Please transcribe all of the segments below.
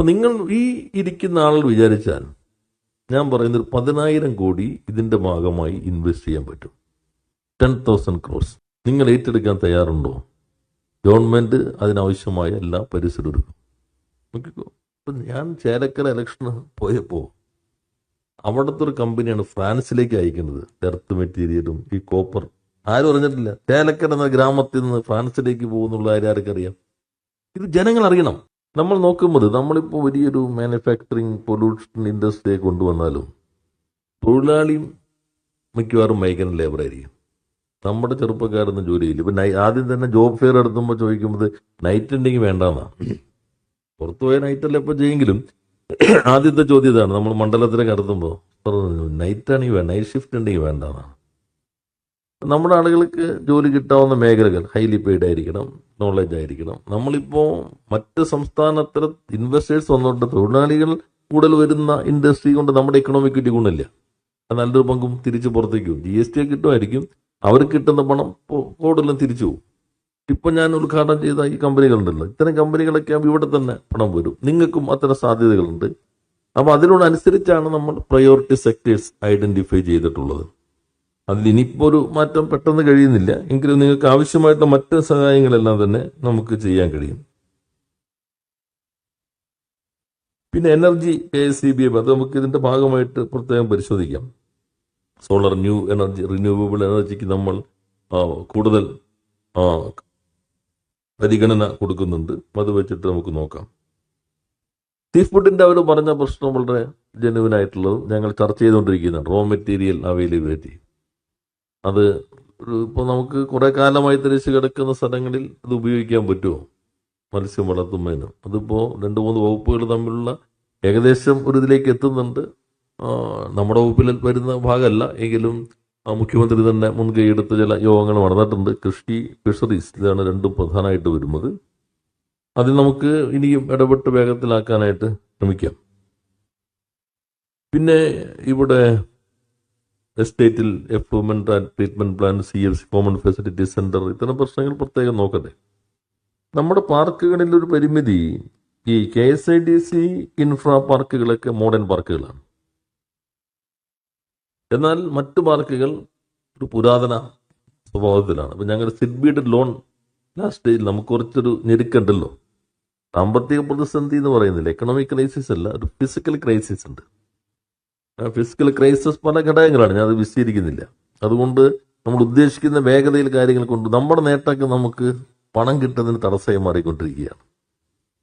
അപ്പൊ നിങ്ങൾ ഈ ഇരിക്കുന്ന ആൾ വിചാരിച്ചാൽ ഞാൻ പറയുന്നത് പതിനായിരം കോടി ഇതിന്റെ ഭാഗമായി ഇൻവെസ്റ്റ് ചെയ്യാൻ പറ്റും. ടെൻ തൗസൻഡ് ക്രോസ് നിങ്ങൾ ഏറ്റെടുക്കാൻ തയ്യാറുണ്ടോ? ഗവൺമെന്റ് അതിനാവശ്യമായ എല്ലാ പരിസരം ഒരുക്കും നോക്കിക്കോ. ഇപ്പം ഞാൻ ചേലക്കര ഇലക്ഷന് പോയപ്പോൾ അവിടുത്തെ ഒരു കമ്പനിയാണ് ഫ്രാൻസിലേക്ക് അയക്കുന്നത്. എർത്ത് മെറ്റീരിയലും ഈ കോപ്പർ ആരും അറിഞ്ഞിട്ടില്ല. ചേലക്കര എന്ന ഗ്രാമത്തിൽ നിന്ന് ഫ്രാൻസിലേക്ക് പോകുന്നുള്ള കാര്യം ആർക്കറിയാം? ഇത് ജനങ്ങൾ അറിയണം. നമ്മൾ നോക്കുമ്പോൾ നമ്മളിപ്പോൾ വലിയൊരു മാനുഫാക്ചറിങ് പൊല്യൂഷൻ ഇൻഡസ്ട്രിയെ കൊണ്ടുവന്നാലും തൊഴിലാളിയും മിക്കവാറും മൈഗ്രൻ ലേബർ ആയിരിക്കും. നമ്മുടെ ചെറുപ്പക്കാരൊന്നും ജോലിയില്ല. ഇപ്പം നൈ ആദ്യം തന്നെ ജോബ് ഫെയർ എടുത്തുമ്പോൾ ചോദിക്കുമ്പോൾ നൈറ്റ് ഉണ്ടെങ്കിൽ വേണ്ടാന്നാ. പുറത്തു പോയ നൈറ്റല്ല ഇപ്പോൾ ചെയ്യെങ്കിലും ആദ്യത്തെ ചോദ്യം ഇതാണ്. നമ്മൾ മണ്ഡലത്തിലേക്ക് നടത്തുമ്പോൾ നൈറ്റ് ആണെങ്കിൽ വേണ്ട നൈറ്റ് ഷിഫ്റ്റ് ഉണ്ടെങ്കിൽ വേണ്ടാന്നാണ് നമ്മുടെ ആളുകൾക്ക് ജോലി കിട്ടാവുന്ന മേഖലകൾ ഹൈലി പെയ്ഡ് ആയിരിക്കണം നോളജ് ആയിരിക്കണം. നമ്മളിപ്പോൾ മറ്റ് സംസ്ഥാനത്തിൽ ഇൻവെസ്റ്റേഴ്സ് വന്നുകൊണ്ട് തൊഴിലാളികൾ കൂടുതൽ വരുന്ന ഇൻഡസ്ട്രി കൊണ്ട് നമ്മുടെ എക്കണോമിക്ക് ഗുണമില്ല. അത് നല്ലൊരു പങ്കും തിരിച്ച് പുറത്തേക്ക് ജി എസ് ടി കിട്ടുമായിരിക്കും. അവർക്ക് കിട്ടുന്ന പണം കൂടുതലും തിരിച്ചു പോകും. ഇപ്പം ഞാൻ ഉദ്ഘാടനം ചെയ്ത ഈ കമ്പനികളുണ്ടല്ലോ ഇത്തരം കമ്പനികളൊക്കെ ഇവിടെ തന്നെ പണം വരും. നിങ്ങൾക്കും അത്തരം സാധ്യതകളുണ്ട്. അപ്പം അതിനോടനുസരിച്ചാണ് നമ്മൾ പ്രയോറിറ്റി സെക്ടേഴ്സ് ഐഡന്റിഫൈ ചെയ്തിട്ടുള്ളത്. അതിൽ ഇനിയിപ്പോ ഒരു മാറ്റം പെട്ടെന്ന് കഴിയുന്നില്ല. എങ്കിലും നിങ്ങൾക്ക് ആവശ്യമായിട്ടുള്ള മറ്റ് സഹായങ്ങളെല്ലാം തന്നെ നമുക്ക് ചെയ്യാൻ കഴിയും. പിന്നെ energy K S C B അത് നമുക്ക് ഇതിന്റെ ഭാഗമായിട്ട് പ്രത്യേകം പരിശോധിക്കാം. സോളർ ന്യൂ എനർജി റിന്യൂവബിൾ എനർജിക്ക് നമ്മൾ കൂടുതൽ പരിഗണന കൊടുക്കുന്നുണ്ട്. അത് വെച്ചിട്ട് നമുക്ക് നോക്കാം. സീ ഫുഡിന്റെ അവർ പറഞ്ഞ പ്രശ്നം വളരെ ജനുവിനായിട്ടുള്ളത് ഞങ്ങൾ ചർച്ച ചെയ്തുകൊണ്ടിരിക്കുന്നതാണ് റോ മെറ്റീരിയൽ അവൈലബിലിറ്റി അത് ഇപ്പോൾ നമുക്ക് കുറെ കാലമായി തിരിച്ചു കിടക്കുന്ന സ്ഥലങ്ങളിൽ ഇത് ഉപയോഗിക്കാൻ പറ്റുമോ? മത്സ്യം വളർത്തുന്നതിന്. അതിപ്പോൾ രണ്ട് മൂന്ന് വകുപ്പുകൾ തമ്മിലുള്ള ഏകദേശം ഒരു ഇതിലേക്ക് എത്തുന്നുണ്ട്. നമ്മുടെ വകുപ്പിൽ വരുന്ന ഭാഗമല്ല. എങ്കിലും മുഖ്യമന്ത്രി തന്നെ മുൻകൈ എടുത്ത് ചില യോഗങ്ങൾ നടന്നിട്ടുണ്ട്. കൃഷി ഫിഷറീസ് ഇതാണ് രണ്ടും പ്രധാനമായിട്ട് വരുന്നത്. അതിൽ നമുക്ക് ഇനിയും ഇടപെട്ട് വേഗത്തിലാക്കാനായിട്ട് ശ്രമിക്കാം. പിന്നെ ഇവിടെ എസ്റ്റേറ്റിൽ effluent and treatment plan C F C common facility centre ഇത്തരം പ്രശ്നങ്ങൾ പ്രത്യേകം നോക്കട്ടെ. നമ്മുടെ പാർക്കുകളിലൊരു പരിമിതി ഈ K S I D C infra പാർക്കുകളൊക്കെ modern പാർക്കുകളാണ്. എന്നാൽ മറ്റു പാർക്കുകൾ ഒരു പുരാതന സ്വഭാവത്തിലാണ്. അപ്പം ഞങ്ങൾ സിഡ്ബിയുടെ ലോൺ ലാസ്റ്റ് സ്റ്റേജിൽ നമുക്ക് കുറച്ചൊരു ഞെരുക്കുണ്ടല്ലോ സാമ്പത്തിക പ്രതിസന്ധി എന്ന് പറയുന്നില്ല. എക്കണോമിക് ക്രൈസിസ് അല്ല ഒരു ഫിസിക്കൽ ക്രൈസിസ് ഉണ്ട്. ഫിസിക്കൽ ക്രൈസിസ് പല ഘടകങ്ങളാണ്. ഞാൻ അത് വിശദീകരിക്കുന്നില്ല. അതുകൊണ്ട് നമ്മൾ ഉദ്ദേശിക്കുന്ന വേഗതയിൽ കാര്യങ്ങൾ കൊണ്ട് നമ്മുടെ നേട്ടമൊക്കെ നമുക്ക് പണം കിട്ടുന്നതിന് തടസ്സമായി മാറിക്കൊണ്ടിരിക്കുകയാണ്.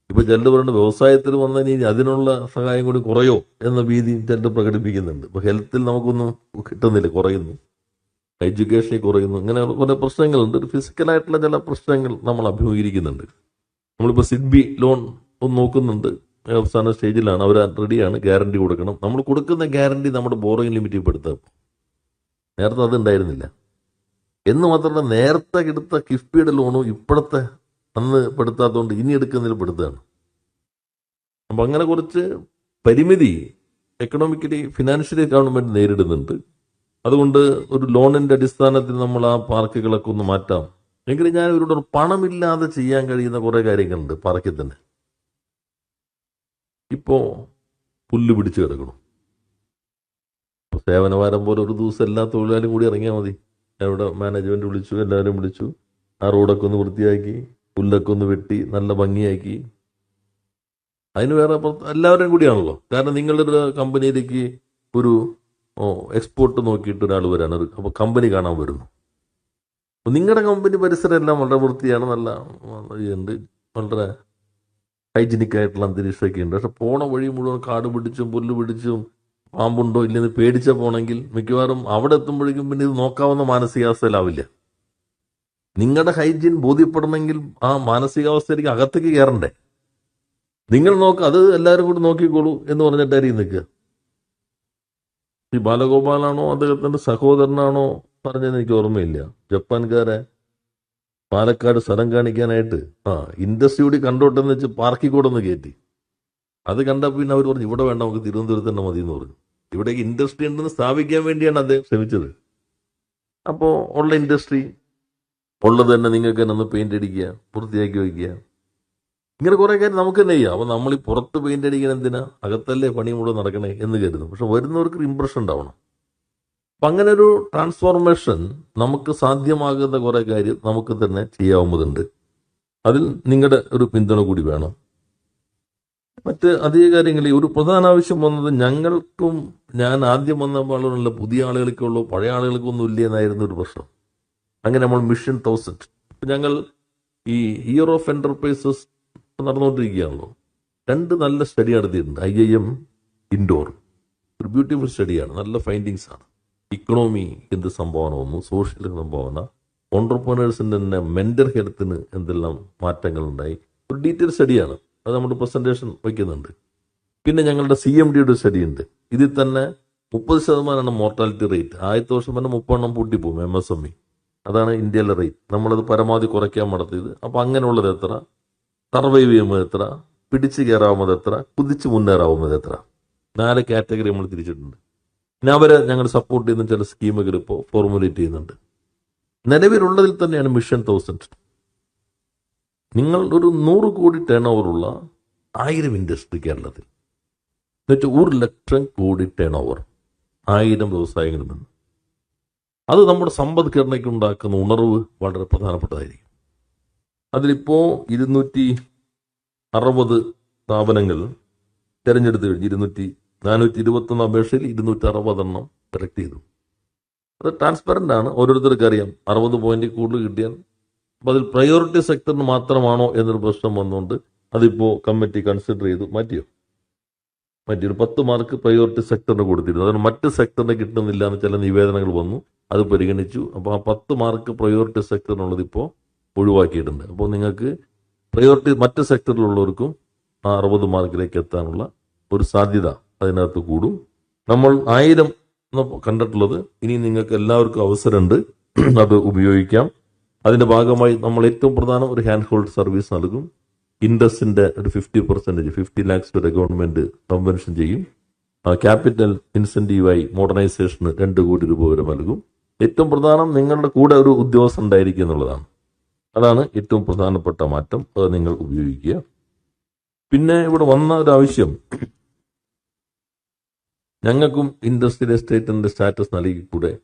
ഇപ്പൊ ചിലർ പറയുന്നത് വ്യവസായത്തിൽ വന്നതിന് ഇനി അതിനുള്ള സഹായം കൂടി കുറയോ എന്ന ഭീതി ചിലർ പ്രകടിപ്പിക്കുന്നുണ്ട്. ഇപ്പൊ ഹെൽത്തിൽ നമുക്കൊന്നും കിട്ടുന്നില്ല കുറയുന്നു. എഡ്യൂക്കേഷനിൽ കുറയുന്നു. ഇങ്ങനെ കുറെ പ്രശ്നങ്ങളുണ്ട്. ഫിസിക്കലായിട്ടുള്ള ചില പ്രശ്നങ്ങൾ നമ്മൾ അഭിമുഖീകരിക്കുന്നുണ്ട്. നമ്മളിപ്പോൾ സിഡ്ബി ലോൺ ഒന്ന് നോക്കുന്നുണ്ട്. അവസാന സ്റ്റേജിലാണ്. അവർ റെഡിയാണ്. ഗ്യാരണ്ടി കൊടുക്കണം. നമ്മൾ കൊടുക്കുന്ന ഗ്യാരണ്ടി നമ്മുടെ ബോറിംഗ് ലിമിറ്റിൽ പെടുത്താം. നേരത്തെ അത് ഉണ്ടായിരുന്നില്ല എന്ന് മാത്രമല്ല നേരത്തെ എടുത്ത കിഫ്ബിയുടെ ലോണും ഇപ്പോഴത്തെ അന്ന് പെടുത്താത്തതുകൊണ്ട് ഇനി എടുക്കുന്നതിൽ പെടുത്തുകയാണ് അപ്പം അങ്ങനെ കുറച്ച് പരിമിതി എക്കണോമിക്കലി ഫിനാൻഷ്യലി ഗവൺമെന്റ് നേരിടുന്നുണ്ട്. അതുകൊണ്ട് ഒരു ലോണിന്റെ അടിസ്ഥാനത്തിൽ നമ്മൾ ആ പാർക്കുകളൊക്കെ ഒന്ന് മാറ്റാം. എങ്കിലും ഞാൻ ഇവരോട് പണമില്ലാതെ ചെയ്യാൻ കഴിയുന്ന കുറേ കാര്യങ്ങളുണ്ട് പാർക്കിൽ തന്നെ. ഇപ്പോ പുല്ല് പിടിച്ചു കിടക്കണം. ഇപ്പൊ സേവനവാരം പോലെ ഒരു ദിവസം എല്ലാ തൊഴിലാളിയും കൂടി ഇറങ്ങിയാൽ മതി. അവിടെ മാനേജ്മെന്റ് വിളിച്ചു എല്ലാവരും വിളിച്ചു. ആ റോഡൊക്കെ ഒന്ന് വൃത്തിയാക്കി പുല്ലൊക്കെ ഒന്ന് വെട്ടി നല്ല ഭംഗിയാക്കി. അതിന് വേറെ എല്ലാവരും കൂടിയാണല്ലോ. കാരണം നിങ്ങളുടെ കമ്പനിയിലേക്ക് ഒരു എക്സ്പോർട്ട് നോക്കിയിട്ട് ഒരാൾ വരാണ്. അപ്പോൾ കമ്പനി കാണാൻ വരുന്നു. അപ്പോൾ നിങ്ങളുടെ കമ്പനി പരിസരം എല്ലാം വളരെ വൃത്തിയാണ് നല്ല ഇതുണ്ട്. വളരെ ഹൈജീനിക് ആയിട്ടുള്ള അന്തരീക്ഷമൊക്കെ ഉണ്ട്. പക്ഷെ പോണ വഴി മുഴുവൻ കാട് പിടിച്ചും പുല്ല് പിടിച്ചും പാമ്പുണ്ടോ ഇല്ലെന്ന് പേടിച്ച പോണെങ്കിൽ മിക്കവാറും അവിടെ എത്തുമ്പോഴേക്കും പിന്നെ ഇത് നോക്കാവുന്ന മാനസികാവസ്ഥയിലാവില്ല. നിങ്ങളുടെ ഹൈജീൻ ബോധ്യപ്പെടണമെങ്കിൽ ആ മാനസികാവസ്ഥയിലേക്ക് അകത്തേക്ക് കയറണ്ടേ? നിങ്ങൾ നോക്ക അത് എല്ലാവരും കൂടി നോക്കിക്കോളൂ എന്ന് പറഞ്ഞിട്ടായിരിക്കും നിൽക്കുക ഈ ബാലഗോപാലാണോ അദ്ദേഹത്തിന്റെ സഹോദരനാണോ പറഞ്ഞതെന്ന് എനിക്ക് ഓർമ്മയില്ല. ജപ്പാൻകാരെ പാലക്കാട് സ്ഥലം കാണിക്കാനായിട്ട് ആ ഇൻഡസ്ട്രി കൂടി കണ്ടോട്ടെന്ന് വെച്ച് ഒന്ന് കയറ്റി. അത് കണ്ടപ്പോൾ പിന്നെ അവർ പറഞ്ഞു ഇവിടെ വേണ്ട നമുക്ക് തിരുവനന്തപുരത്ത് തന്നെ മതി എന്ന് പറഞ്ഞു. ഇവിടേക്ക് ഇൻഡസ്ട്രി ഉണ്ടെന്ന് സ്ഥാപിക്കാൻ വേണ്ടിയാണ് അദ്ദേഹം ശ്രമിച്ചത്. അപ്പോൾ ഉള്ള ഇൻഡസ്ട്രി ഉള്ളത് തന്നെ നിങ്ങൾക്ക് തന്നെ ഒന്ന് പെയിന്റ് അടിക്കുക പൂർത്തിയാക്കി വയ്ക്കുക. ഇങ്ങനെ കുറെ കാര്യം നമുക്ക് തന്നെ ചെയ്യാം. അപ്പൊ നമ്മൾ ഈ പുറത്ത് പെയിന്റ് അടിക്കാൻ എന്തിനാ? അകത്തല്ലേ പണി മുഴുവൻ നടക്കണേ എന്ന് കരുതും പക്ഷെ വരുന്നവർക്ക് ഇമ്പ്രഷൻ ഉണ്ടാവണം. അപ്പൊ അങ്ങനെ ഒരു ട്രാൻസ്ഫോർമേഷൻ നമുക്ക് സാധ്യമാകുന്ന കുറേ കാര്യം നമുക്ക് തന്നെ ചെയ്യാവുന്നതുണ്ട്. അതിൽ നിങ്ങളുടെ ഒരു പിന്തുണ കൂടി വേണം. മറ്റ് അധിക കാര്യങ്ങളിൽ ഒരു പ്രധാന ആവശ്യം വന്നത് ഞങ്ങൾക്കും ഞാൻ ആദ്യം വന്ന ആളുകളുള്ള പുതിയ ആളുകൾക്കുള്ളൂ പഴയ ആളുകൾക്കൊന്നും ഇല്ല എന്നായിരുന്നു ഒരു പ്രശ്നം. അങ്ങനെ നമ്മൾ മിഷൻ തൗസൻഡ് ഞങ്ങൾ ഈ ഇയർ ഓഫ് എന്റർപ്രൈസസ് നടന്നുകൊണ്ടിരിക്കുകയാണല്ലോ. രണ്ട് നല്ല സ്റ്റഡി നടത്തിയിട്ടുണ്ട്. ഐ ഐ എം ഇൻഡോർ ഒരു ബ്യൂട്ടിഫുൾ സ്റ്റഡിയാണ് നല്ല ഫൈൻഡിങ്സ് ആണ്. ഇക്കണോമി എന്ത് സംഭാവന വന്നു സോഷ്യൽ സംഭാവന ഓണ്ടർപ്രണേഴ്സിന്റെ തന്നെ മെന്റൽ ഹെൽത്തിന് എന്തെല്ലാം മാറ്റങ്ങൾ ഉണ്ടായി ഒരു ഡീറ്റെയിൽ സ്റ്റഡിയാണ് അത് നമ്മുടെ പ്രസന്റേഷൻ വയ്ക്കുന്നുണ്ട്. പിന്നെ ഞങ്ങളുടെ സി എം ഡിയുടെ സ്റ്റഡി ഉണ്ട് ഇതിൽ തന്നെ മുപ്പത് ശതമാനമാണ് മോർട്ടാലിറ്റി റേറ്റ് ആദ്യത്തെ വർഷം തന്നെ മുപ്പെണ്ണം പൂട്ടിപ്പോകും എം എസ് എം ഇ അതാണ് ഇന്ത്യയിലെ റേറ്റ് നമ്മളത് പരമാവധി കുറയ്ക്കാൻ നടത്തിയത് അപ്പം അങ്ങനെയുള്ളത് എത്ര? സർവൈവ് ചെയ്യുമ്പോൾ എത്ര? പിടിച്ചു കയറാവുന്നത് എത്ര? കുതിച്ച് മുന്നേറാവുന്നത് എത്ര? നാല് കാറ്റഗറി നമ്മൾ തിരിച്ചിട്ടുണ്ട്. പിന്നെ അവരെ ഞങ്ങൾ സപ്പോർട്ട് ചെയ്യുന്ന ചില സ്കീമുകൾ ഇപ്പോൾ ഫോർമുലേറ്റ് ചെയ്യുന്നുണ്ട്. നിലവിലുള്ളതിൽ തന്നെയാണ് മിഷൻ തൗസൻഡ് നിങ്ങൾ ഒരു നൂറ് കോടി ടേൺ ഓവറുള്ള ആയിരം ഇൻഡസ്ട്രി കേരളത്തിൽ. എന്നുവെച്ചാൽ ഒരു ലക്ഷം കോടി ടേൺ ഓവർ ആയിരം വ്യവസായങ്ങളിൽ നിന്ന് അത് നമ്മുടെ സമ്പദ്ഘടനയ്ക്ക് ഉണ്ടാക്കുന്ന ഉണർവ് വളരെ പ്രധാനപ്പെട്ടതായിരിക്കും. അതിലിപ്പോൾ ഇരുന്നൂറ്റി അറുപത് സ്ഥാപനങ്ങൾ തിരഞ്ഞെടുത്ത് കഴിഞ്ഞ് ഇരുന്നൂറ്റി നാനൂറ്റി ഇരുപത്തൊന്ന് അപേക്ഷയിൽ ഇരുന്നൂറ്റി അറുപതെണ്ണം സെലക്ട് ചെയ്തു. അത് ട്രാൻസ്പെറന്റ് ആണ്. ഓരോരുത്തർക്ക് അറിയാം. അറുപത് പോയിന്റ് കൂടുതൽ കിട്ടിയാൽ അപ്പോൾ അതിൽ പ്രയോറിറ്റി സെക്ടറിന് മാത്രമാണോ എന്നൊരു പ്രശ്നം വന്നുകൊണ്ട് അതിപ്പോൾ കമ്മിറ്റി കൺസിഡർ ചെയ്തു. മാറ്റിയോ? മാറ്റി ഒരു പത്ത് മാർക്ക് പ്രയോറിറ്റി സെക്ടറിന് കൊടുത്തിരുന്നു. അതിന് മറ്റ് സെക്ടറിന് കിട്ടുന്നില്ല എന്ന് ചില നിവേദനങ്ങൾ വന്നു. അത് പരിഗണിച്ചു. അപ്പോൾ ആ പത്ത് മാർക്ക് പ്രയോറിറ്റി സെക്ടറിനുള്ളത് ഇപ്പോൾ ഒഴിവാക്കിയിട്ടുണ്ട്. അപ്പോൾ നിങ്ങൾക്ക് പ്രയോറിറ്റി മറ്റ് സെക്ടറിലുള്ളവർക്കും ആ അറുപത് മാർക്കിലേക്ക് എത്താനുള്ള ഒരു സാധ്യത. അതിനകത്ത് കൂടും. നമ്മൾ ആയിരം കണ്ടിട്ടുള്ളത് ഇനി നിങ്ങൾക്ക് എല്ലാവർക്കും അവസരമുണ്ട് അത് ഉപയോഗിക്കാം. അതിന്റെ ഭാഗമായി നമ്മൾ ഏറ്റവും പ്രധാനം ഒരു ഹാൻഡ് ഹോൾഡ് സർവീസ് നൽകും. ഇൻഡസിന്റെ ഒരു ഫിഫ്റ്റി പെർസെന്റേജ് ഫിഫ്റ്റി ലാക്സ് വരെ ഗവൺമെന്റ് കൺവെൻഷൻ ചെയ്യും. ക്യാപിറ്റൽ ഇൻസെന്റീവായി മോഡേണൈസേഷന് രണ്ട് കോടി രൂപ വരെ നൽകും. ഏറ്റവും പ്രധാനം നിങ്ങളുടെ കൂടെ ഒരു ഉദ്യോഗസ്ഥൻ ഉണ്ടായിരിക്കുക എന്നുള്ളതാണ്. അതാണ് ഏറ്റവും പ്രധാനപ്പെട്ട മാറ്റം. അത് നിങ്ങൾ ഉപയോഗിക്കുക. പിന്നെ ഇവിടെ വന്ന ഒരു ആവശ്യം. ഞങ്ങൾക്കും ഇൻഡസ്ട്രിയൽ എസ്റ്റേറ്റിന്റെ സ്റ്റാറ്റസ് നൽകിക്കൂടെ?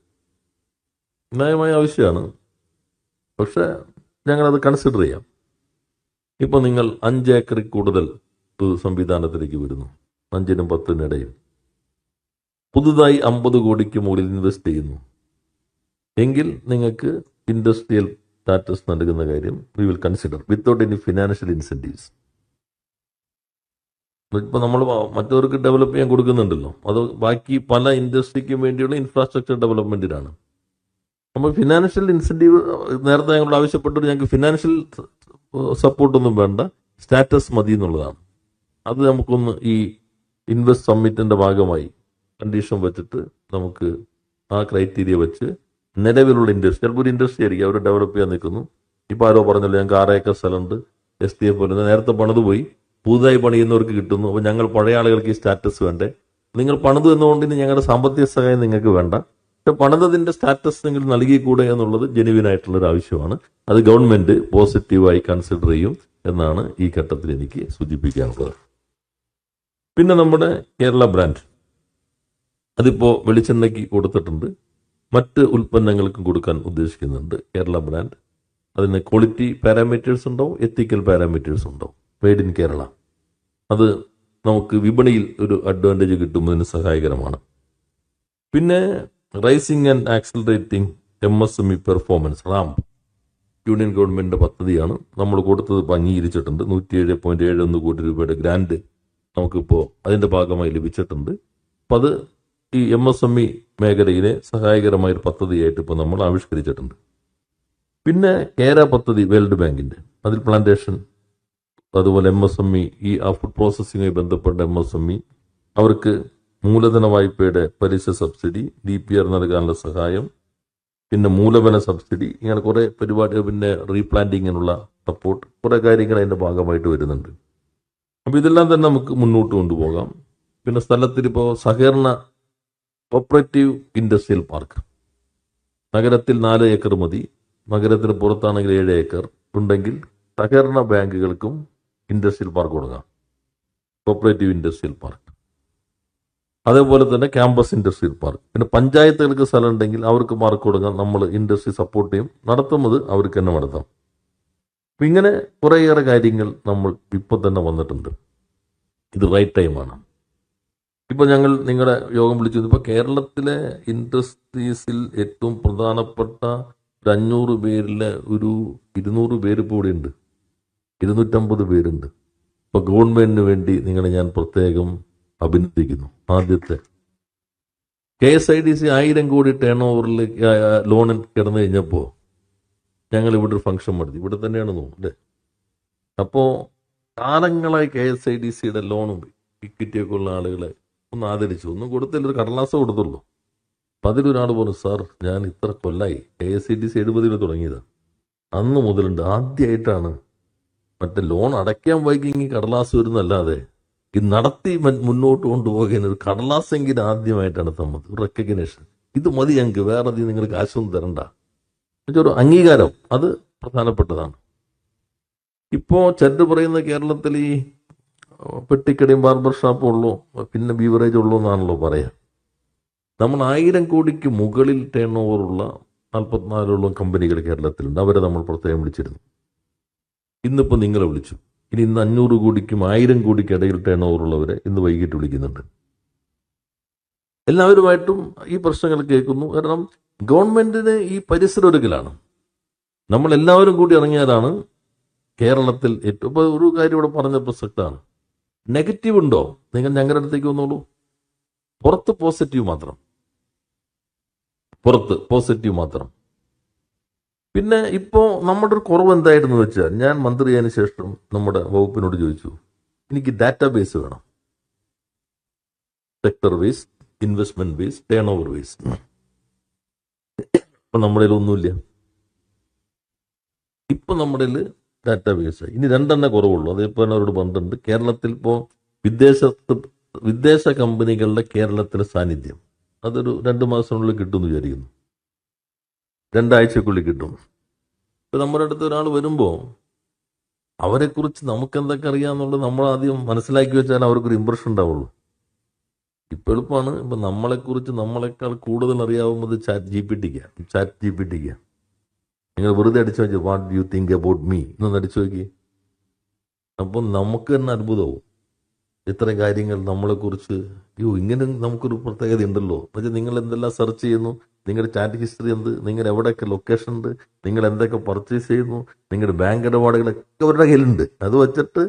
ന്യായമായ ആവശ്യമാണ്. പക്ഷേ ഞങ്ങളത് കൺസിഡർ ചെയ്യാം. ഇപ്പോൾ നിങ്ങൾ അഞ്ച് ഏക്കറിൽ കൂടുതൽ സംവിധാനത്തിലേക്ക് വരുന്നു. അഞ്ചിനും പത്തിനിടയിൽ പുതുതായി അമ്പത് കോടിക്ക് മുകളിൽ ഇൻവെസ്റ്റ് ചെയ്യുന്നു. എങ്കിൽ നിങ്ങൾക്ക് ഇൻഡസ്ട്രിയൽ സ്റ്റാറ്റസ് നൽകുന്ന കാര്യം we will consider without any financial incentives ഇപ്പൊ നമ്മൾ മറ്റവർക്ക് ഡെവലപ്പ് ചെയ്യാൻ കൊടുക്കുന്നുണ്ടല്ലോ. അത് ബാക്കി പല ഇൻഡസ്ട്രിക്കും വേണ്ടിയുള്ള ഇൻഫ്രാസ്ട്രക്ചർ ഡെവലപ്മെന്റിനാണ് നമ്മൾ ഫിനാൻഷ്യൽ ഇൻസെന്റീവ് നേരത്തെ ഞങ്ങൾ ആവശ്യപ്പെട്ടൊരു ഞങ്ങൾക്ക് ഫിനാൻഷ്യൽ സപ്പോർട്ടൊന്നും വേണ്ട. സ്റ്റാറ്റസ് മതി എന്നുള്ളതാണ്. അത് നമുക്കൊന്ന് ഈ ഇൻവെസ്റ്റ് സമ്മിറ്റിന്റെ ഭാഗമായി കണ്ടീഷൻ വെച്ചിട്ട് നമുക്ക് ആ ക്രൈറ്റീരിയ വെച്ച് നിലവിലുള്ള ഇൻഡസ്ട്രി ചിലപ്പോൾ ഒരു ഇൻഡസ്ട്രി ആയിരിക്കും അവർ ഡെവലപ്പ് ചെയ്യാൻ നിൽക്കുന്നു. ഇപ്പോൾ ആരോ പറഞ്ഞല്ലോ ഞങ്ങൾക്ക് ആറ് ഏക്കർ സ്ഥലമുണ്ട് എസ് ടി എഫ് പോലെ. നേരത്തെ പണിത് പോയി. പുതുതായി പണിയുന്നവർക്ക് കിട്ടുന്നു. അപ്പോൾ ഞങ്ങൾ പഴയ ആളുകൾക്ക് ഈ സ്റ്റാറ്റസ് വേണ്ടേ? നിങ്ങൾ പണിതു എന്നുകൊണ്ട് ഇനി ഞങ്ങളുടെ സാമ്പത്തിക സഹായം നിങ്ങൾക്ക് വേണ്ട. പക്ഷെ പണിതതിന്റെ സ്റ്റാറ്റസ് നിങ്ങൾ നൽകിക്കൂടെ എന്നുള്ളത് ഒരു ആവശ്യമാണ്. അത് ഗവൺമെന്റ് പോസിറ്റീവായി കൺസിഡർ ചെയ്യും എന്നാണ് ഈ ഘട്ടത്തിൽ എനിക്ക് സൂചിപ്പിക്കാനുള്ളത്. പിന്നെ നമ്മുടെ കേരള ബ്രാൻഡ് അതിപ്പോ വെളിച്ചെണ്ണയ്ക്ക് കൊടുത്തിട്ടുണ്ട്. മറ്റ് ഉൽപ്പന്നങ്ങൾക്കും കൊടുക്കാൻ ഉദ്ദേശിക്കുന്നുണ്ട് കേരള ബ്രാൻഡ് അതിന് ക്വാളിറ്റി പാരാമീറ്റേഴ്സ് ഉണ്ടാവും എത്തിക്കൽ പാരാമീറ്റേഴ്സ് ഉണ്ടാവും. Made in Kerala. അത് നമുക്ക് വിപണിയിൽ ഒരു അഡ്വാന്റേജ് കിട്ടുന്നതിന് സഹായകരമാണ്. പിന്നെ rising and accelerating M S M E performance RAMP union ഗവൺമെന്റിന്റെ പദ്ധതിയാണ്. നമ്മൾ കൊടുത്തത് ഇപ്പോൾ അംഗീകരിച്ചിട്ടുണ്ട്. നൂറ്റി ഏഴ് പോയിന്റ് ഏഴ് ഒന്ന് കോടി രൂപയുടെ ഗ്രാന്റ് നമുക്കിപ്പോൾ അതിന്റെ ഭാഗമായി ലഭിച്ചിട്ടുണ്ട്. അപ്പം അത് ഈ എം എസ് എം ഇ മേഖലയിലെ സഹായകരമായ ഒരു പദ്ധതിയായിട്ട് ഇപ്പോൾ നമ്മൾ ആവിഷ്കരിച്ചിട്ടുണ്ട്. പിന്നെ കേര പദ്ധതി വേൾഡ് ബാങ്കിന്റെ അതിൽ പ്ലാന്റേഷൻ അതുപോലെ എം എസ് എം ഇ ഈ ആ ഫുഡ് പ്രോസസ്സിങ്ങുമായി ബന്ധപ്പെട്ട എം എസ് എം ഇ അവർക്ക് മൂലധന വായ്പയുടെ പലിശ സബ്സിഡി ഡി പി ആർ നൽകാനുള്ള സഹായം പിന്നെ മൂലധന സബ്സിഡി ഇങ്ങനെ കുറേ പരിപാടികൾ പിന്നെ റീപ്ലാന്റിങ്ങിനുള്ള സപ്പോർട്ട് കുറേ കാര്യങ്ങൾ അതിന്റെ ഭാഗമായിട്ട് വരുന്നുണ്ട്. അപ്പോൾ ഇതെല്ലാം തന്നെ നമുക്ക് മുന്നോട്ട് കൊണ്ടുപോകാം. പിന്നെ സ്ഥലത്തിൽ ഇപ്പോൾ സഹകരണ കോപ്പറേറ്റീവ് ഇൻഡസ്ട്രിയൽ പാർക്ക് നഗരത്തിൽ നാല് ഏക്കർ മതി. നഗരത്തിന് പുറത്താണെങ്കിൽ ഏഴ് ഏക്കർ. ഉണ്ടെങ്കിൽ സഹകരണ ബാങ്കുകൾക്കും ഇൻഡസ്ട്രിയൽ പാർക്ക് കൊടുക്കാം. Cooperative industrial park. അതേപോലെ തന്നെ ക്യാമ്പസ് ഇൻഡസ്ട്രിയൽ പാർക്ക്. പിന്നെ പഞ്ചായത്തുകൾക്ക് സ്ഥലം ഉണ്ടെങ്കിൽ അവർക്ക് മാർക്ക് കൊടുക്കാം. നമ്മൾ ഇൻഡസ്ട്രി സപ്പോർട്ട് ചെയ്യും. നടത്തുന്നത് അവർക്ക് തന്നെ നടത്താം. അപ്പം ഇങ്ങനെ കുറേയേറെ കാര്യങ്ങൾ നമ്മൾ ഇപ്പോൾ തന്നെ വന്നിട്ടുണ്ട്. ഇത് റൈറ്റ് ടൈമാണ് ഇപ്പോൾ ഞങ്ങൾ നിങ്ങളുടെ യോഗം വിളിച്ചു ഇപ്പോൾ കേരളത്തിലെ ഇൻഡസ്ട്രീസിൽ ഏറ്റവും പ്രധാനപ്പെട്ട ഒരു അഞ്ഞൂറ് പേരിലെ ഒരു ഇരുന്നൂറ് പേര് ഇപ്പോൾ ഇവിടെ ഉണ്ട് ഇരുന്നൂറ്റമ്പത് പേരുണ്ട്. ഇപ്പോൾ ഗവൺമെന്റിന് വേണ്ടി നിങ്ങളെ ഞാൻ പ്രത്യേകം അഭിനന്ദിക്കുന്നു. ആദ്യത്തെ. K S I D C ആയിരം കോടി ടേൺ ഓവറിലേക്ക് ലോണിൽ കിടന്നു കഴിഞ്ഞപ്പോൾ ഞങ്ങൾ ഇവിടെ ഒരു ഫംഗ്ഷൻ നടത്തി. ഇവിടെ തന്നെയാണ് തോന്നുന്നു അല്ലേ? അപ്പോൾ കാലങ്ങളായി കെ എസ് ഐ ഡി സിയുടെ ലോണും ഇക്വിറ്റിയൊക്കെ ഉള്ള ആളുകളെ ഒന്ന് ആദരിച്ചു. ഒന്നും കൊടുത്തില്ല ഒരു കടലാസം കൊടുത്തുള്ളൂ. അപ്പം അതിലൊരാൾ പറഞ്ഞു സാർ ഞാൻ ഇത്ര കൊല്ലായി. K S I D C എഴുപതിൽ തുടങ്ങിയതാണ് അന്ന് മുതലുണ്ട്. ആദ്യമായിട്ടാണ് മറ്റേ ലോൺ അടയ്ക്കാൻ വൈകിങ്ങി കടലാസ് വരുന്നല്ലാതെ ഇത് നടത്തി മുന്നോട്ട് കൊണ്ടുപോകാൻ ഒരു കടലാസെങ്കിലും ആദ്യമായിട്ടാണ് തന്നത് ഒരു റെക്കഗ്നേഷൻ ഇത് മതി ഞങ്ങൾക്ക്. വേറെ നിങ്ങൾ കാശൊന്നും തരണ്ട. ഒരു അംഗീകാരം. അത് പ്രധാനപ്പെട്ടതാണ്. ഇപ്പോൾ ചെഡ് പറയുന്ന കേരളത്തിൽ ഈ പെട്ടിക്കടയും ബാർബർ ഷാപ്പും ഉള്ളൂ പിന്നെ ബീവറേജ് ഉള്ളൂ എന്നാണല്ലോ പറയാ. നമ്മൾ ആയിരം കോടിക്ക് മുകളിൽ ടേൺ ഓവറുള്ള നാൽപ്പത്തിനാലോളം കമ്പനികൾ കേരളത്തിലുണ്ട്. അവരെ നമ്മൾ പ്രത്യേകം വിളിച്ചിരുന്നു. ഇന്നിപ്പോൾ നിങ്ങളെ വിളിച്ചു. ഇനി ഇന്ന് അഞ്ഞൂറ് കോടിക്കും ആയിരം കോടിക്കും ഇടയിൽ ടേൺ ഓവറുള്ളവരെ ഇന്ന് വൈകിട്ട് വിളിക്കുന്നുണ്ട്. എല്ലാവരുമായിട്ടും ഈ പ്രശ്നങ്ങൾ കേൾക്കുന്നു. കാരണം ഗവൺമെന്റിന് ഈ പരിസരം ഒരുക്കലാണ് നമ്മൾ എല്ലാവരും കൂടി ഇറങ്ങിയാലാണ് കേരളത്തിൽ ഏറ്റവും ഇപ്പൊ ഒരു കാര്യം ഇവിടെ പറഞ്ഞ പ്രസക്താണ് നെഗറ്റീവ് ഉണ്ടോ? നിങ്ങൾ ഞങ്ങളുടെ അടുത്തേക്ക് വന്നോളൂ. പുറത്ത് പോസിറ്റീവ് മാത്രം. പുറത്ത് പോസിറ്റീവ് മാത്രം. പിന്നെ ഇപ്പോൾ നമ്മുടെ ഒരു കുറവ് എന്തായിരുന്നു വെച്ചാൽ ഞാൻ മന്ത്രിയായതിനു ശേഷം നമ്മുടെ വകുപ്പിനോട് ചോദിച്ചു എനിക്ക് ഡാറ്റാബേസ് വേണം. Sector wise investment wise turnover ways ഇപ്പൊ നമ്മുടെ ഒന്നുമില്ല. ഇപ്പൊ നമ്മുടെ ഡാറ്റാബേസ് ഇനി രണ്ടെണ്ണേ കുറവുള്ളൂ. തന്നെ അവരോട് ബന്ധമുണ്ട് കേരളത്തിൽ ഇപ്പോ വിദേശത്ത് വിദേശ കമ്പനികളുടെ കേരളത്തിലെ സാന്നിധ്യം. അതൊരു രണ്ട് മാസത്തിനുള്ളിൽ കിട്ടുമെന്ന് വിചാരിക്കുന്നു. രണ്ടാഴ്ചക്കുള്ളിൽ കിട്ടും. ഇപ്പം നമ്മുടെ അടുത്ത് ഒരാൾ വരുമ്പോൾ അവരെക്കുറിച്ച് നമുക്ക് എന്തൊക്കെ അറിയാമെന്നുള്ളത് നമ്മൾ ആദ്യം മനസ്സിലാക്കി വെച്ചാൽ അവർക്കൊരു ഇമ്പ്രഷൻ ഉണ്ടാവുള്ളൂ. ഇപ്പം എളുപ്പമാണ് ഇപ്പം നമ്മളെക്കുറിച്ച് നമ്മളെക്കാൾ കൂടുതൽ അറിയാവുന്നത് ചാറ്റ് ജി പി ടിക്ക് ചാറ്റ് ജി പി ടിക്ക് നിങ്ങൾ വെറുതെ അടിച്ചു നോക്കി what you think about me എന്നൊന്ന് അടിച്ചു നോക്കി അപ്പം നമുക്ക് തന്നെ അത്ഭുതവും ഇത്രയും കാര്യങ്ങൾ നമ്മളെക്കുറിച്ച് അയ്യോ ഇങ്ങനെ നമുക്കൊരു പ്രത്യേകത ഉണ്ടല്ലോ. എന്നുവെച്ചാൽ നിങ്ങൾ എന്തെല്ലാം സെർച്ച് ചെയ്യുന്നു? നിങ്ങളുടെ ചാറ്റ് ഹിസ്റ്ററി എന്ത്? നിങ്ങൾ എവിടെയൊക്കെ ലൊക്കേഷൻ ഉണ്ട്? നിങ്ങൾ എന്തൊക്കെ പർച്ചേസ് ചെയ്യുന്നു? നിങ്ങളുടെ ബാങ്ക് ഇടപാടുകളൊക്കെ അവരുടെ കയ്യിലുണ്ട്. അത് വെച്ചിട്ട്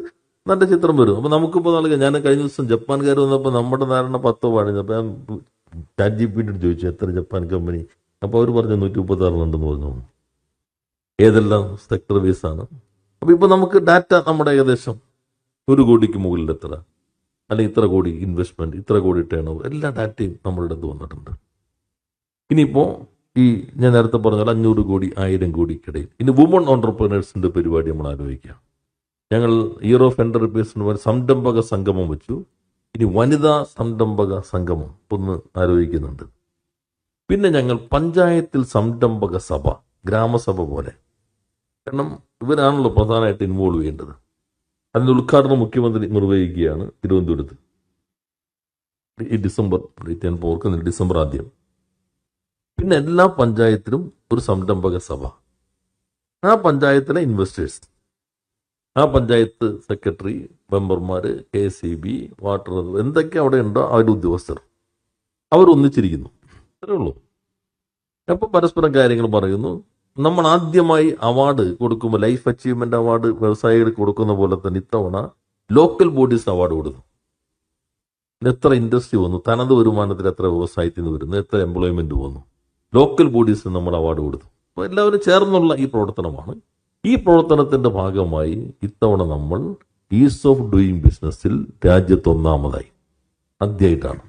നല്ല ചിത്രം വരും. അപ്പം നമുക്കിപ്പോൾ നാളെ ഞാൻ കഴിഞ്ഞ ദിവസം ജപ്പാൻകാർ വന്നപ്പോൾ നമ്മുടെ ധാരണ പത്തോ പതിനഞ്ച് അപ്പോൾ ഞാൻ ചാറ്റ് ജി പി ചോദിച്ചു എത്ര ജപ്പാൻ കമ്പനി അപ്പോൾ അവർ പറഞ്ഞു നൂറ്റി മുപ്പത്തി ആറിലുണ്ടെന്ന് പറഞ്ഞു. ഏതെല്ലാം സെക്ടർ ആണ്? അപ്പം ഇപ്പൊ നമുക്ക് ഡാറ്റ നമ്മുടെ ഏകദേശം ഒരു കോടിക്ക് മുകളിൽ എത്ര അല്ലെങ്കിൽ ഇത്ര കോടി ഇൻവെസ്റ്റ്മെന്റ് ഇത്ര കോടി ടേൺ ഓവർ എല്ലാ ഡാറ്റയും നമ്മളുടെ അടുത്ത് വന്നിട്ടുണ്ട്. ഇനിയിപ്പോ ഈ ഞാൻ നേരത്തെ പറഞ്ഞ പോലെ അഞ്ഞൂറ് കോടി ആയിരം കോടിക്കിടയിൽ ഇനി വുമൺ ഓണ്ടർപ്രീനേഴ്സിന്റെ പരിപാടി നമ്മൾ ആലോചിക്കാം ഞങ്ങൾ ഇയർ ഓഫ് എന്റർപ്രൈസിന് സംരംഭക സംഗമം വെച്ചു. ഇനി വനിതാ സംരംഭക സംഗമം ഒന്ന് ആലോചിക്കുന്നുണ്ട്. പിന്നെ ഞങ്ങൾ പഞ്ചായത്തിൽ സംരംഭക സഭ ഗ്രാമസഭ പോലെ. കാരണം ഇവരാണല്ലോ പ്രധാനമായിട്ട് ഇൻവോൾവ് ചെയ്യേണ്ടത്. അതിന്റെ ഉദ്ഘാടനം മുഖ്യമന്ത്രി നിർവഹിക്കുകയാണ് തിരുവനന്തപുരത്ത്. ഈ ഡിസംബർ ഞാൻ ഓർക്കുന്നില്ല ഡിസംബർ ആദ്യം. പിന്നെ എല്ലാ പഞ്ചായത്തിലും ഒരു സംരംഭക സഭ. ആ പഞ്ചായത്തിലെ ഇൻവെസ്റ്റേഴ്സ് ആ പഞ്ചായത്ത് സെക്രട്ടറി മെമ്പർമാർ കെ സി ബി വാട്ടർ എന്തൊക്കെ അവിടെ ഉണ്ടോ അവരുടെ ഉദ്യോഗസ്ഥർ. അവർ ഒന്നിച്ചിരിക്കുന്നു. അത്രേ ഉള്ളൂ. അപ്പം പരസ്പരം കാര്യങ്ങൾ പറയുന്നു. നമ്മൾ ആദ്യമായി അവാർഡ് കൊടുക്കുമ്പോൾ ലൈഫ് അച്ചീവ്മെന്റ് അവാർഡ് വ്യവസായികൾക്ക് കൊടുക്കുന്ന പോലെ തന്നെ ഇത്തവണ ലോക്കൽ ബോഡീസ് അവാർഡ് കൊടുക്കും എത്ര ഇൻഡസ്ട്രി വന്നു? തനത് വരുമാനത്തിൽ എത്ര വ്യവസായത്തിൽ നിന്ന് വരുന്നു? എത്ര എംപ്ലോയ്മെന്റ് വന്നു? ലോക്കൽ ബോഡീസിന് നമ്മൾ അവാർഡ് കൊടുത്തു. അപ്പൊ എല്ലാവരും ചേർന്നുള്ള ഈ പ്രവർത്തനമാണ്. ഈ പ്രവർത്തനത്തിന്റെ ഭാഗമായി ഇത്തവണ നമ്മൾ ഈസ് ഓഫ് ഡൂയിങ് ബിസിനസ്സിൽ രാജ്യത്ത് ഒന്നാമതായി. ആദ്യമായിട്ടാണ്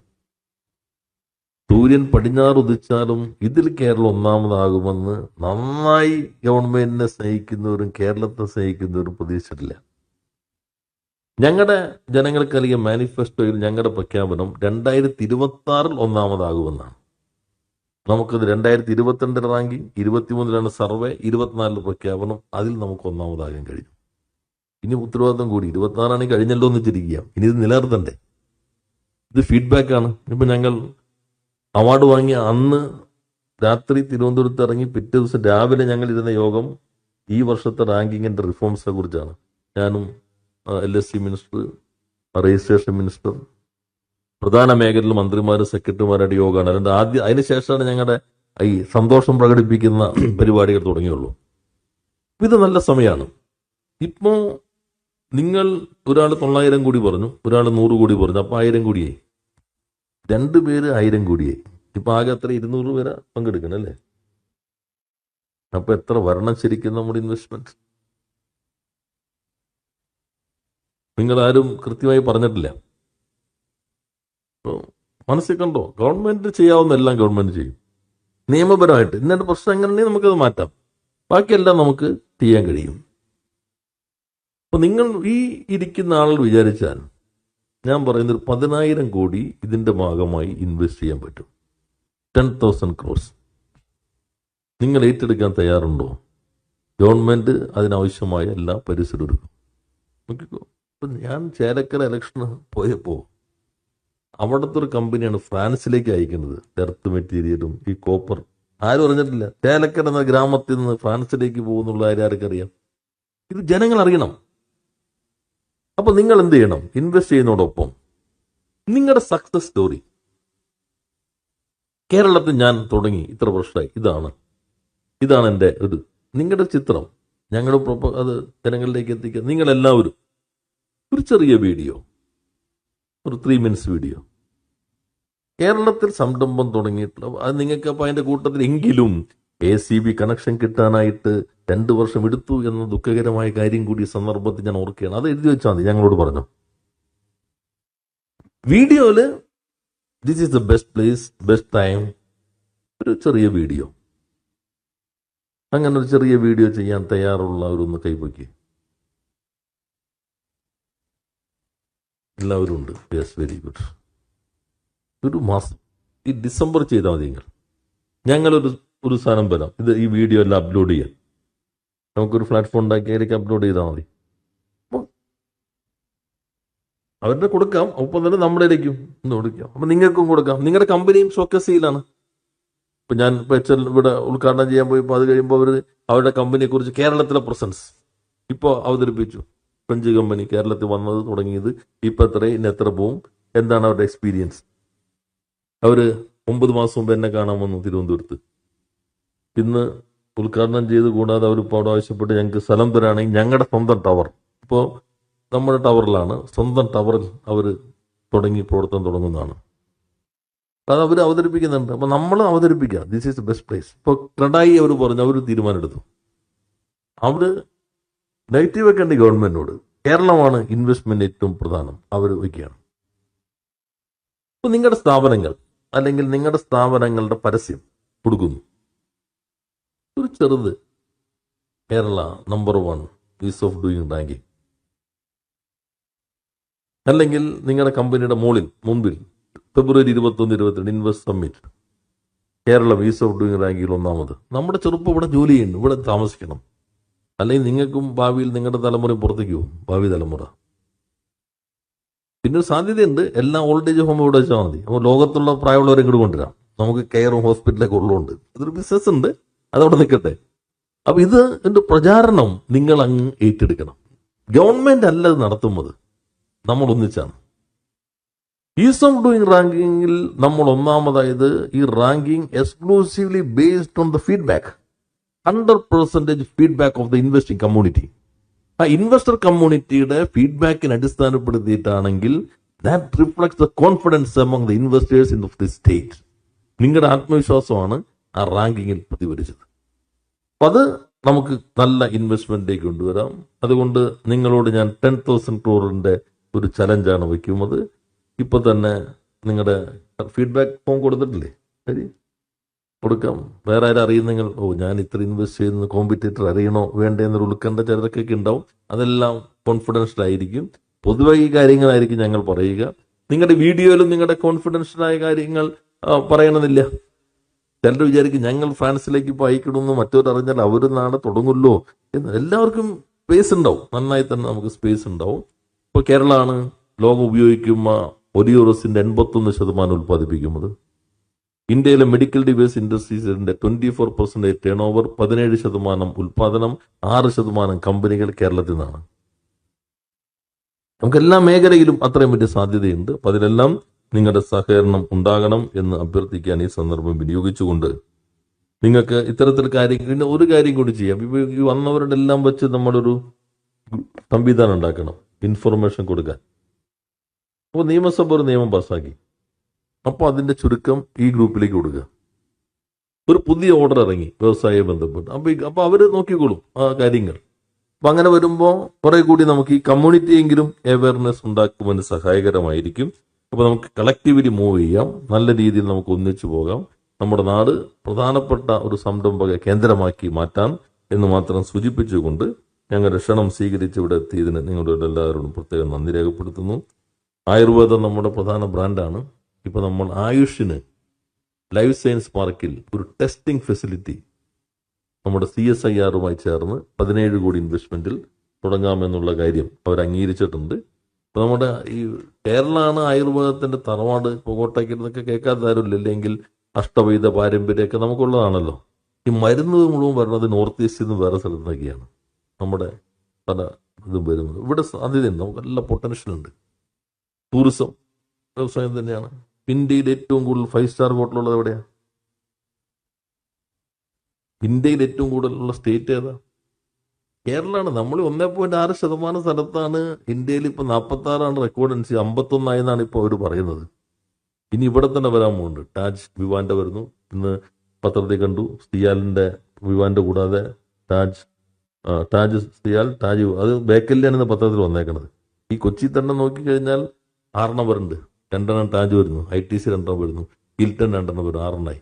സൂര്യൻ പടിഞ്ഞാറ് ഉദിച്ചാലും ഇതിൽ കേരളം ഒന്നാമതാകുമെന്ന് നന്നായി ഗവൺമെന്റിനെ സ്നേഹിക്കുന്നവരും കേരളത്തെ സ്നേഹിക്കുന്നവരും പ്രതീക്ഷിച്ചിട്ടില്ല. ഞങ്ങളുടെ ജനങ്ങൾക്ക് ജനങ്ങൾക്കറിയാം മാനിഫെസ്റ്റോയിൽ ഞങ്ങളുടെ പ്രഖ്യാപനം രണ്ടായിരത്തി ഇരുപത്തി ആറിൽ ഒന്നാമതാകുമെന്നാണ്. നമുക്കത് രണ്ടായിരത്തി ഇരുപത്തിരണ്ടിലെ റാങ്കിങ് ഇരുപത്തിമൂന്നിലാണ് സർവേ ഇരുപത്തിനാലിൽ പ്രഖ്യാപനം അതിൽ നമുക്ക് ഒന്നാമതാകാൻ കഴിഞ്ഞു. ഇനി ഉത്തരവാദിത്തം കൂടി ഇരുപത്തിനാലാണെങ്കിൽ കഴിഞ്ഞല്ലോ എന്ന് വെച്ചിരിക്കുക. ഇനി ഇത് നിലനിർത്തണ്ടേ? ഇത് ഫീഡ്ബാക്ക് ആണ്. ഇപ്പൊ ഞങ്ങൾ അവാർഡ് വാങ്ങി അന്ന് രാത്രി തിരുവനന്തപുരത്ത് ഇറങ്ങി പിറ്റേ ദിവസം രാവിലെ ഞങ്ങൾ ഇരുന്ന യോഗം ഈ വർഷത്തെ റാങ്കിങ്ങിന്റെ റിഫോംസിനെ കുറിച്ചാണ്. ഞാനും L S C minister registration minister പ്രധാന മേഖലയിൽ മന്ത്രിമാരും സെക്രട്ടറിമാരുടെ യോഗമാണ്. അതുകൊണ്ട് ആദ്യം അതിനുശേഷമാണ് ഞങ്ങളുടെ ഈ സന്തോഷം പ്രകടിപ്പിക്കുന്ന പരിപാടികൾ തുടങ്ങിയുള്ളൂ. ഇത് നല്ല സമയമാണ്. ഇപ്പോ നിങ്ങൾ ഒരാൾ തൊള്ളായിരം കോടി പറഞ്ഞു ഒരാൾ നൂറ് കോടി പറഞ്ഞു അപ്പൊ ആയിരം കോടിയായി. രണ്ടു പേര് ആയിരം കോടിയായി. ഇപ്പൊ ആകെ അത്ര ഇരുന്നൂറ് പേരെ പങ്കെടുക്കണം അല്ലേ? അപ്പൊ എത്ര വരണം ശരിക്കും നമ്മുടെ ഇൻവെസ്റ്റ്മെന്റ് നിങ്ങൾ ആരും കൃത്യമായി പറഞ്ഞിട്ടില്ല. മനസ്സിൽ കണ്ടോ ഗവൺമെന്റ് ചെയ്യാവുന്ന എല്ലാം ഗവൺമെന്റ് ചെയ്യും. നിയമപരമായിട്ട് ഇന്നത്തെ പ്രശ്നം എങ്ങനെയാണെങ്കിൽ നമുക്കത് മാറ്റാം. ബാക്കിയെല്ലാം നമുക്ക് ചെയ്യാൻ കഴിയും. അപ്പൊ നിങ്ങൾ ഈ ഇരിക്കുന്ന ആളുകൾ വിചാരിച്ചാൽ ഞാൻ പറയുന്ന ഒരു പതിനായിരം കോടി ഇതിന്റെ ഭാഗമായി ഇൻവെസ്റ്റ് ചെയ്യാൻ പറ്റും. ടെൻ തൗസൻഡ് ക്രോസ് നിങ്ങൾ ഏറ്റെടുക്കാൻ തയ്യാറുണ്ടോ? ഗവൺമെന്റ് അതിനാവശ്യമായ എല്ലാ പരിസരം ഒരുക്കും നോക്കിക്കോ. ഇപ്പൊ ഞാൻ ചേലക്കര ഇലക്ഷന് പോയപ്പോ അവിടുത്തെ ഒരു കമ്പനിയാണ് ഫ്രാൻസിലേക്ക് അയക്കുന്നത്. എർത്ത് മെറ്റീരിയലും ഈ കോപ്പർ ആരും അറിഞ്ഞിട്ടില്ല. ചേലക്കര എന്ന ഗ്രാമത്തിൽ നിന്ന് ഫ്രാൻസിലേക്ക് പോകുന്നുള്ള കാര്യം ആർക്കറിയാം ഇത് ജനങ്ങൾ അറിയണം. അപ്പൊ നിങ്ങൾ എന്ത് ചെയ്യണം? ഇൻവെസ്റ്റ് ചെയ്യുന്നതോടൊപ്പം നിങ്ങളുടെ സക്സസ് സ്റ്റോറി കേരളത്തിൽ ഞാൻ തുടങ്ങി ഇത്ര വർഷമായി. ഇതാണ്. ഇതാണ് എന്റെ ഇത്. നിങ്ങളുടെ ചിത്രം. ഞങ്ങളുടെ അത് ജനങ്ങളിലേക്ക് എത്തിക്കുക നിങ്ങളെല്ലാവരും ഒരു ചെറിയ വീഡിയോ. ഒരു ത്രീ മിനിറ്റ്സ് വീഡിയോ കേരളത്തിൽ സംരംഭം തുടങ്ങിയിട്ടുള്ള അത് നിങ്ങൾക്ക് അപ്പോൾ അതിന്റെ കൂട്ടത്തിൽ എങ്കിലും എ സി ബി കണക്ഷൻ കിട്ടാനായിട്ട് രണ്ട് വർഷം എടുത്തു എന്ന ദുഃഖകരമായ കാര്യം കൂടി സന്ദർഭത്തിൽ ഞാൻ ഓർക്കുകയാണ്. അത് എഴുതി വെച്ചാൽ മതി ഞങ്ങളോട് പറഞ്ഞു. വീഡിയോയിൽ this is the best place best time ഒരു ചെറിയ വീഡിയോ. അങ്ങനെ ഒരു ചെറിയ വീഡിയോ ചെയ്യാൻ തയ്യാറുള്ളവരൊന്ന് കൈപ്പൊക്കി എല്ലാവരും ഉണ്ട് യെസ് വെരി ഗുഡ് ഒരു മാസം. ഈ ഡിസംബർ ചെയ്താൽ മതി നിങ്ങൾ. ഞങ്ങളൊരു ഒരു സാധനം വരാം. ഇത് ഈ വീഡിയോ എല്ലാം അപ്ലോഡ് ചെയ്യാൻ. നമുക്കൊരു പ്ലാറ്റ്ഫോം ഉണ്ടാക്കി അപ്ലോഡ് ചെയ്താൽ മതി. അവരുടെ കൊടുക്കാം. ഒപ്പം തന്നെ നമ്മുടെയിലേക്കും കൊടുക്കാം. അപ്പം നിങ്ങൾക്കും കൊടുക്കാം. നിങ്ങളുടെ കമ്പനിയും ഷോക്കസിയിലാണ് ഇപ്പം ഞാൻ ഇപ്പം എച്ച് എൽ ഇവിടെ ഉദ്ഘാടനം ചെയ്യാൻ പോയപ്പോൾ അത് കഴിയുമ്പോൾ അവർ അവരുടെ കമ്പനിയെക്കുറിച്ച് കേരളത്തിലെ പ്രസൻസ് ഇപ്പോൾ അവതരിപ്പിച്ചു. ഫ്രഞ്ച് കമ്പനി കേരളത്തിൽ വന്നത് തുടങ്ങിയത് ഇപ്പം എത്ര ഇന്ന് എത്ര പോവും? എന്താണ് അവരുടെ എക്സ്പീരിയൻസ് അവർ ഒമ്പത് മാസം മുമ്പ് എന്നെ കാണാൻ വന്നു തിരുവനന്തപുരത്ത്. ഇന്ന് ഉദ്ഘാടനം ചെയ്ത് കൂടാതെ അവരിപ്പോൾ ഇപ്പോൾ അവിടെ ആവശ്യപ്പെട്ട് ഞങ്ങൾക്ക് സ്ഥലം തരാണെങ്കിൽ ഞങ്ങളുടെ സ്വന്തം ടവർ. ഇപ്പോൾ നമ്മുടെ ടവറിലാണ് സ്വന്തം ടവറിൽ അവർ തുടങ്ങി പ്രവർത്തനം തുടങ്ങുന്നതാണ്. അത് അവർ അവതരിപ്പിക്കുന്നുണ്ട്. അപ്പൊ നമ്മൾ അവതരിപ്പിക്കുക this is the best place ഇപ്പൊ ക്രഡായി അവർ പറഞ്ഞു അവർ തീരുമാനമെടുത്തു. അവർ നെഗറ്റീവ് വെക്കേണ്ട ഗവൺമെന്റിനോട് കേരളമാണ് ഇൻവെസ്റ്റ്മെന്റ് ഏറ്റവും പ്രധാനം. അവർ വയ്ക്കുകയാണ്. ഇപ്പൊ നിങ്ങളുടെ സ്ഥാപനങ്ങൾ അല്ലെങ്കിൽ നിങ്ങളുടെ സ്ഥാപനങ്ങളുടെ പരസ്യം കൊടുക്കുന്നു ഒരു ചെറുത് Kerala number one ease of doing banking അല്ലെങ്കിൽ നിങ്ങളുടെ കമ്പനിയുടെ മുകളിൽ മുമ്പിൽ ഫെബ്രുവരി ഇരുപത്തൊന്ന് ഇരുപത്തിരണ്ട് invest summit Keralam ease of doing റാങ്കിൽ ഒന്നാമത്. നമ്മുടെ ചെറുപ്പം ഇവിടെ ജോലി ചെയ്യുന്നു. ഇവിടെ താമസിക്കണം. അല്ലെങ്കിൽ നിങ്ങൾക്കും ഭാവിയിൽ നിങ്ങളുടെ തലമുറ പുറത്തേക്ക് പോകും ഭാവി തലമുറ. പിന്നെ ഒരു സാധ്യതയുണ്ട്. എല്ലാ ഓൾഡ് ഏജ് ഹോം ഇവിടെ വെച്ചാൽ മതി. അപ്പോൾ ലോകത്തുള്ള പ്രായമുള്ളവരെ ഇങ്ങോട്ട് കൊണ്ടുവരാം. നമുക്ക് കെയറും ഹോസ്പിറ്റലൊക്കെ ഉള്ളതുകൊണ്ട്. അതൊരു ബിസിനസ് ഉണ്ട്. അതവിടെ നിൽക്കട്ടെ. അപ്പോൾ ഇത് എന്റെ പ്രചാരണം നിങ്ങൾ അങ്ങ് ഏറ്റെടുക്കണം. ഗവൺമെന്റ് അല്ല ഇത് നടത്തുന്നത്. നമ്മൾ ഒന്നിച്ചാണ്. ഈസ് ഓഫ് ഡൂയിങ് റാങ്കിങ്ങിൽ നമ്മൾ ഒന്നാമതായത് ഈ ranking exclusively based on the feedback hundred percentage feedback of the investing community. ആ ഇൻവെസ്റ്റർ കമ്മ്യൂണിറ്റിയുടെ ഫീഡ്ബാക്കിനെ അടിസ്ഥാനപ്പെടുത്തിയിട്ടാണെങ്കിൽ that reflects the confidence among the investors in the state നിങ്ങളുടെ ആത്മവിശ്വാസമാണ് ആ റാങ്കിങ്ങിൽ പ്രതിഫലിച്ചത്. അപ്പൊ അത് നമുക്ക് നല്ല ഇൻവെസ്റ്റ്മെന്റിലേക്ക് കൊണ്ടുവരാം. അതുകൊണ്ട് നിങ്ങളോട് ഞാൻ ടെൻ തൗസൻഡ് ക്രോറിന്റെ ഒരു ചലഞ്ചാണ് വയ്ക്കുന്നത്. ഇപ്പൊ തന്നെ നിങ്ങളുടെ ഫീഡ്ബാക്ക് ഫോം കൊടുത്തിട്ടില്ലേ? ശരി. കൊടുക്കാം. വേറെ ആരും അറിയുന്നെങ്കിൽ ഓ ഞാൻ ഇത്ര ഇൻവെസ്റ്റ് ചെയ്യുന്ന കോമ്പറ്റേറ്റർ അറിയണോ? വേണ്ടേ എന്നൊരു ഉൾക്കണ്ട ചിലതൊക്കെ ഉണ്ടാവും. അതെല്ലാം കോൺഫിഡൻഷ്യൽ ആയിരിക്കും. പൊതുവെ ഈ കാര്യങ്ങളായിരിക്കും ഞങ്ങൾ പറയുക. നിങ്ങളുടെ വീഡിയോയിലും നിങ്ങളുടെ കോൺഫിഡൻഷ്യൽ ആയ കാര്യങ്ങൾ പറയണമെന്നില്ല. ചിലർ വിചാരിക്കും ഞങ്ങൾ ഫ്രാൻസിലേക്ക് ഇപ്പോൾ അയക്കണമെന്ന് മറ്റൊരു അറിഞ്ഞാൽ അവർ നാളെ തുടങ്ങുമല്ലോ എന്ന്. എല്ലാവർക്കും സ്പേസ് ഉണ്ടാവും. നന്നായി തന്നെ നമുക്ക് സ്പേസ് ഉണ്ടാവും. ഇപ്പോൾ കേരളമാണ് ലോകം ഉപയോഗിക്കുന്ന ഒരിയോറസിന്റെ എൺപത്തൊന്ന് ശതമാനം ഉൽപ്പാദിപ്പിക്കുന്നത്. ഇന്ത്യയിലെ മെഡിക്കൽ ഡിവൈസ് ഇൻഡസ്ട്രീസിന്റെ twenty four percentage turnover പതിനേഴ് ശതമാനം ഉൽപാദനം ആറ് ശതമാനം കമ്പനികൾ കേരളത്തിൽ നിന്നാണ്. നമുക്ക് എല്ലാ മേഖലയിലും അത്രയും വലിയ സാധ്യതയുണ്ട്. അപ്പൊ അതിലെല്ലാം നിങ്ങളുടെ സഹകരണം ഉണ്ടാകണം എന്ന് അഭ്യർത്ഥിക്കാൻ ഈ സന്ദർഭം വിനിയോഗിച്ചുകൊണ്ട് നിങ്ങൾക്ക് ഇത്തരത്തിൽ കാര്യം പിന്നെ ഒരു കാര്യം കൂടി ചെയ്യാം. ഈ വന്നവരുടെ എല്ലാം വെച്ച് നമ്മളൊരു സംവിധാനം ഉണ്ടാക്കണം. ഇൻഫർമേഷൻ കൊടുക്കാൻ. അപ്പോൾ നിയമസഭ ഒരു നിയമം പാസ്സാക്കി അപ്പോൾ അതിന്റെ ചുരുക്കം ഈ ഗ്രൂപ്പിലേക്ക് കൊടുക്കുക. ഒരു പുതിയ ഓർഡർ ഇറങ്ങി വ്യവസായ ബന്ധപ്പെട്ട്. അപ്പോൾ ഈ- അപ്പൊ അവർ നോക്കിക്കോളും ആ കാര്യങ്ങൾ. അപ്പൊ അങ്ങനെ വരുമ്പോൾ കുറെ കൂടി നമുക്ക് ഈ കമ്മ്യൂണിറ്റിയെങ്കിലും അവയർനെസ് ഉണ്ടാക്കുവാൻ സഹായകരമായിരിക്കും. അപ്പോൾ നമുക്ക് കളക്റ്റീവ്ലി മൂവ് ചെയ്യാം. നല്ല രീതിയിൽ നമുക്ക് ഒന്നിച്ചു പോകാം. നമ്മുടെ നാട് പ്രധാനപ്പെട്ട ഒരു സംരംഭക കേന്ദ്രമാക്കി മാറ്റാം എന്ന് മാത്രം സൂചിപ്പിച്ചുകൊണ്ട് ഞങ്ങളുടെ ക്ഷണം സ്വീകരിച്ച് ഇവിടെ എത്തിയതിന് നിങ്ങളുടെ എല്ലാവരോടും പ്രത്യേകം നന്ദി രേഖപ്പെടുത്തുന്നു. ആയുർവേദം നമ്മുടെ പ്രധാന ബ്രാൻഡാണ് ഇപ്പൊ നമ്മൾ ആയുഷിന് ലൈഫ് സയൻസ് പാർക്കിൽ ഒരു ടെസ്റ്റിംഗ് ഫെസിലിറ്റി നമ്മുടെ സി എസ് ഐ ആറുമായി ചേർന്ന് പതിനേഴ് കോടി ഇൻവെസ്റ്റ്മെന്റിൽ തുടങ്ങാമെന്നുള്ള കാര്യം അവർ അംഗീകരിച്ചിട്ടുണ്ട്. ഇപ്പൊ നമ്മുടെ ഈ കേരളമാണ് ആയുർവേദത്തിന്റെ തറവാട് ഇപ്പൊ കോട്ടയ്ക്ക് എന്നൊക്കെ കേൾക്കാത്ത ആരുമില്ല. ഇല്ലെങ്കിൽ അഷ്ടവൈദ്യ പാരമ്പര്യമൊക്കെ നമുക്കുള്ളതാണല്ലോ. ഈ മരുന്ന് മുഴുവൻ വരുന്നത് നോർത്ത് ഈസ്റ്റിൽ നിന്ന് വേറെ സ്ഥലത്ത് നിന്നൊക്കെയാണ് നമ്മുടെ പല ഇതും വരുന്നത്. ഇവിടെ സാധ്യതയുണ്ട്. നമുക്ക് നല്ല പൊട്ടൻഷ്യൽ ഉണ്ട്. ടൂറിസം വ്യവസായം തന്നെയാണ്. ഇന്ത്യയിൽ ഏറ്റവും കൂടുതൽ ഫൈവ് സ്റ്റാർ ഹോട്ടലുള്ളത് എവിടെയാ? ഇന്ത്യയിൽ ഏറ്റവും കൂടുതലുള്ള സ്റ്റേറ്റ് ഏതാ? കേരളമാണ് നമ്മൾ ഒന്നേ പോയിന്റ് ആറ് ശതമാനം സ്ഥലത്താണ് ഇന്ത്യയിൽ ഇപ്പൊ നാൽപ്പത്തി ആറാണ് റെക്കോർഡ് അനുസരിച്ച് അമ്പത്തൊന്നായെന്നാണ് ഇപ്പോൾ അവർ പറയുന്നത്. ഇനി ഇവിടെ തന്നെ വരാൻ പോകുന്നുണ്ട് ടാജ് വിവാന്റെ വരുന്നു. ഇന്ന് പത്രത്തിൽ കണ്ടു. സ്റ്റിയാലിന്റെ വിവാന്റെ കൂടാതെ ടാജ് താജ് സ്റ്റിയാൽ ടാജ് അത് ബേക്കലിയാണ് പത്രത്തിൽ വന്നേക്കണത്. ഈ കൊച്ചി തന്നെ നോക്കിക്കഴിഞ്ഞാൽ ആറെണ്ണം വരുന്നുണ്ട്. രണ്ടെണ്ണം ടാജ് വരുന്നു. ഐ ടി സി രണ്ടെണ്ണം വരുന്നു. ഹിൽട്ടൺ രണ്ടെണ്ണം വരുന്നു. ആറെണ്ണായി.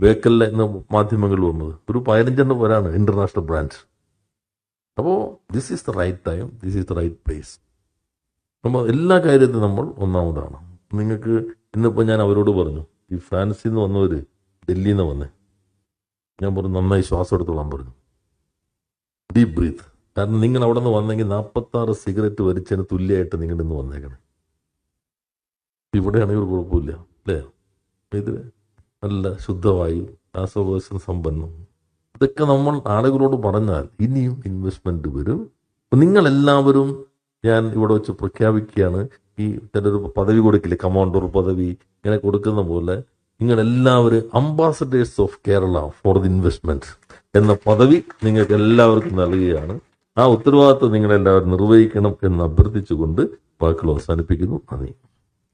ബേക്കലിലെ ഇന്ന് മാധ്യമങ്ങളിൽ വന്നത്. ഒരു പതിനഞ്ചെണ്ണം വരാണ് ഇന്റർനാഷണൽ ബ്രാൻഡ് അപ്പോൾ this is the right time this is the right place നമ്മൾ എല്ലാ കാര്യത്തിലും നമ്മൾ ഒന്നാമതാണ്. നിങ്ങൾക്ക് ഇന്നിപ്പോൾ ഞാൻ അവരോട് പറഞ്ഞു ഈ ഫ്രാൻസിൽ നിന്ന് വന്നവർ ഡൽഹിയിൽ നിന്ന് വന്നേ. ഞാൻ പറഞ്ഞു നന്നായി ശ്വാസം എടുത്തോളാൻ പറഞ്ഞു. ഡീപ് ബ്രീത്ത് കാരണം നിങ്ങൾ അവിടെ നിന്ന് വന്നെങ്കിൽ നാൽപ്പത്തി ആറ് സിഗരറ്റ് വലിച്ചതിന് തുല്യമായിട്ട് നിങ്ങൾ ഇന്ന് വന്നേക്കണം. ഇവിടെയാണെങ്കിൽ ഒരു കുഴപ്പമില്ല അല്ലേ? ഇത് നല്ല ശുദ്ധവായു രാസവകാശം സമ്പന്നം. ഇതൊക്കെ നമ്മൾ ആളുകളോട് പറഞ്ഞാൽ ഇനിയും ഇൻവെസ്റ്റ്മെന്റ് വരും. നിങ്ങൾ എല്ലാവരും ഞാൻ ഇവിടെ വെച്ച് പ്രഖ്യാപിക്കുകയാണ് ഈ ചിലർ പദവി കൊടുക്കില്ലേ കമാൻഡർ പദവി ഇങ്ങനെ കൊടുക്കുന്ന പോലെ നിങ്ങൾ എല്ലാവരും ambassadors of Kerala for the investment എന്ന പദവി നിങ്ങൾക്ക് എല്ലാവർക്കും നൽകുകയാണ്. ആ ഉത്തരവാദിത്വം നിങ്ങളെല്ലാവരും നിർവഹിക്കണം എന്ന് അഭ്യർത്ഥിച്ചുകൊണ്ട് വാക്കുകൾ അവസാനിപ്പിക്കുന്നു. നന്ദി.